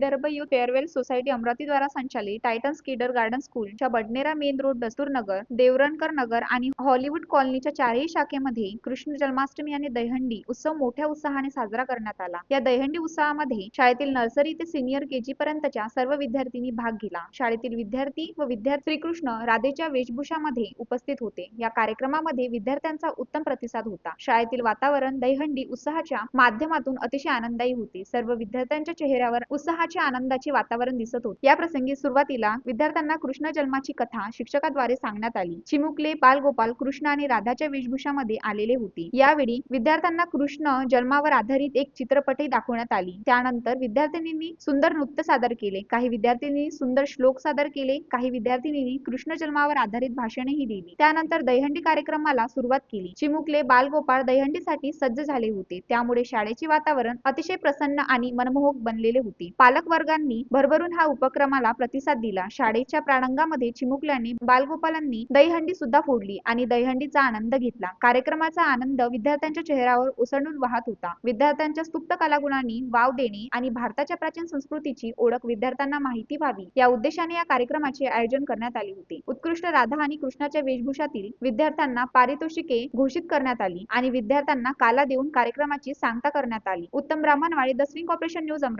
Vidarbha youth farewell society Amravati द्वारा संचालित titans kinder garden स्कूलच्या बडनेरा मेन रोड दस्तूरनगर देवरणकर नगर आणि हॉलिवूड कॉलनीच्या चारही शाखेमध्ये कृष्ण जन्माष्टमी आणि दहीहंडी उत्सव मोठ्या उत्साहाने साजरा करण्यात आला. या दहीहंडी उत्सवामध्ये शाळेतील नर्सरी ते सिनियर केजी पर्यंतच्या सर्व विद्यार्थ्यांनी भाग घेतला. शाळेतील विद्यार्थी व विद्यार्थी श्रीकृष्ण राधेच्या वेशभूषामध्ये उपस्थित होते. या कार्यक्रमामध्ये विद्यार्थ्यांचा उत्तम प्रतिसाद होता. शाळेतील वातावरण दहीहंडी उत्साहाच्या माध्यमातून अतिशय आनंददायी होते. सर्व विद्यार्थ्यांच्या चेहऱ्यावर उत्साहाचे आनंदाचे वातावरण दिसत होते. या प्रसंगी सुरुवातीला विद्यार्थ्यांना कृष्ण जन्माची कथा शिक्षकाद्वारे सांगण्यात आली. चिमुकले बालगोपाल कृष्ण आणि राधाच्या वेशभूषामध्ये आलेले होते. यावेळी विद्यार्थ्यांना कृष्ण जन्मावर आधारित एक चित्रपटही दाखवण्यात आली. त्यानंतर विद्यार्थिनींनी सुंदर नृत्य सादर केले. काही विद्यार्थिनी सुंदर श्लोक सादर केले. काही विद्यार्थिनींनी कृष्ण जन्मावर आधारित भाषणेही दिली. त्यानंतर दहीहंडी कार्यक्रमाला सुरुवात केली. चिमुकले बालगोपाळ दहीहंडीसाठी सज्ज झाले होते. त्यामुळे शाळेचे वातावरण अतिशय प्रसन्न आणि मनमोहक बनलेले होते. पालक वर्गांनी भरभरून हा उपक्रमाला प्रतिसाद दिला. शाळेच्या प्रांगणामध्ये चिमुकल्यांनी बालगोपालांनी दहीहंडी सुद्धा फोडली आणि दहीहंडीचा आनंद घेतला. कार्यक्रमाचा आनंद विद्यार्थ्यांच्या चेहऱ्यावर उसळून वाहत होता. विद्यार्थ्यांच्या सुप्त कलागुणांनी वाव देणे आणि भारताच्या प्राचीन संस्कृतीची ओळख विद्यार्थ्यांना माहिती व्हावी या उद्देशाने या कार्यक्रमाचे आयोजन करण्यात आले होते. उत्कृष्ट राधा आणि कृष्णाच्या वेशभूषातील विद्यार्थ्यांना पारितोषिके घोषित करण्यात आली आणि विद्यार्थ्यांना काला देऊन कार्यक्रमाची सांगता करण्यात आली. उत्तम Brahmanwadi the swing operation news